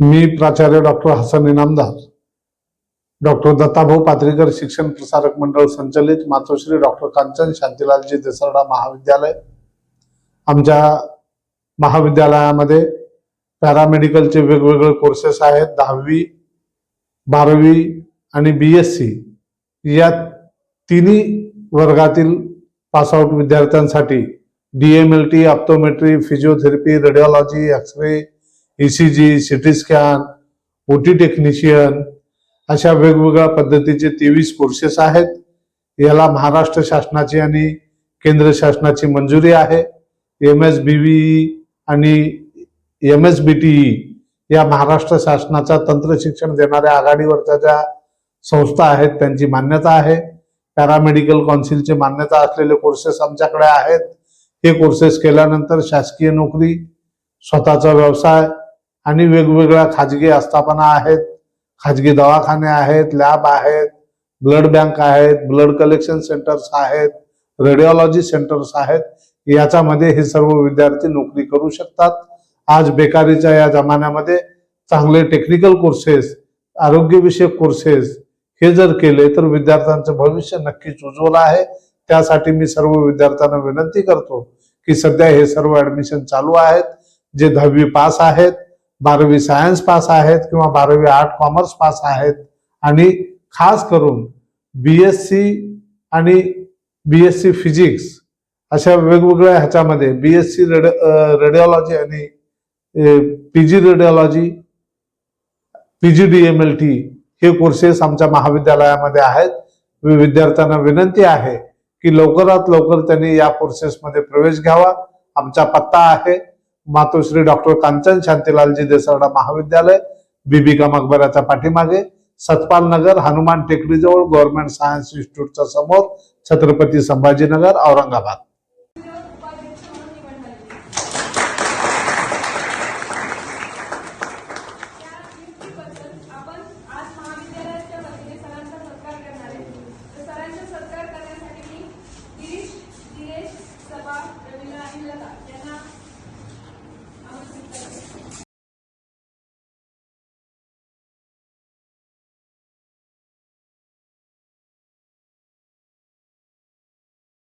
मी प्राचार्य doctor Hasan Inamdar doctor Dattabhau Patrikar शिक्षण प्रसारक मंडळ संचलित मातोश्री डॉक्टर कांचन शांतीलालजी देसरडा महाविद्यालय. आमच्या महाविद्यालयामध्ये पॅरामेडिकलचे वेगवेगळे कोर्सेस आहेत दहावी बारावी आणि बी एस सी या तिन्ही वर्गातील पासआउट विद्यार्थ्यांसाठी D M L T optometry physiotherapy radiology X ray ECG CT scan OT technician अशा वेगवेगळ्या पद्धतीचे तेवीस कोर्सेस आहेत. याला महाराष्ट्र शासनाची आणि केंद्र शासनाची मंजुरी आहे. एम एस बी व्ही आणि M S B T E या महाराष्ट्र शासनाचा तंत्र शिक्षण देणाऱ्या आघाडीवरच्या ज्या संस्था आहेत त्यांची मान्यता आहे. पॅरामेडिकल कौन्सिलचे मान्यता असलेले कोर्सेस आमच्याकडे आहेत. हे कोर्सेस केल्यानंतर शासकीय नोकरी स्वतःचा व्यवसाय आणि वेगवेगळ्या खाजगी आस्थापना आहेत खाजगी दवाखाने आहेत लॅब आहेत ब्लड बँक आहेत ब्लड कलेक्शन सेंटर्स आहेत रेडिओलॉजी सेंटर्स आहेत. याच्यामध्ये हे सर्व विद्यार्थी नोकरी करू शकतात. आज बेकारीच्या या जमान्यामध्ये चांगले टेक्निकल कोर्सेस आरोग्यविषयक कोर्सेस हे जर केले तर विद्यार्थ्यांचं भविष्य नक्कीच उज्ज्वल आहे. त्यासाठी मी सर्व विद्यार्थ्यांना विनंती करतो की सध्या हे सर्व ऍडमिशन चालू आहेत. जे दहावी पास आहेत बारावी सायन्स पास आहेत किंवा बारावी आर्ट कॉमर्स पास आहेत. आणि खास करून बी एस सी आणि बी एस सी फिजिक्स अशा वेगवेगळ्या ह्याच्यामध्ये बी एस सी रेडिओलॉजी आणि P G radiology P G D M L T हे कोर्सेस आमच्या महाविद्यालयामध्ये आहेत. विद्यार्थ्यांना विनंती आहे की लवकरात लवकर त्यांनी या कोर्सेसमध्ये प्रवेश घ्यावा. आमचा पत्ता आहे. मातोश्री डॉक्टर कांचन शांतीलालजी देसरडा महाविद्यालय बीबी का मकबऱ्याच्या पाठीमागे सतपाल नगर हनुमान टेकडीजवळ गव्हर्नमेंट सायन्स इन्स्टिट्यूटच्या समोर छत्रपती संभाजीनगर औरंगाबाद. सभा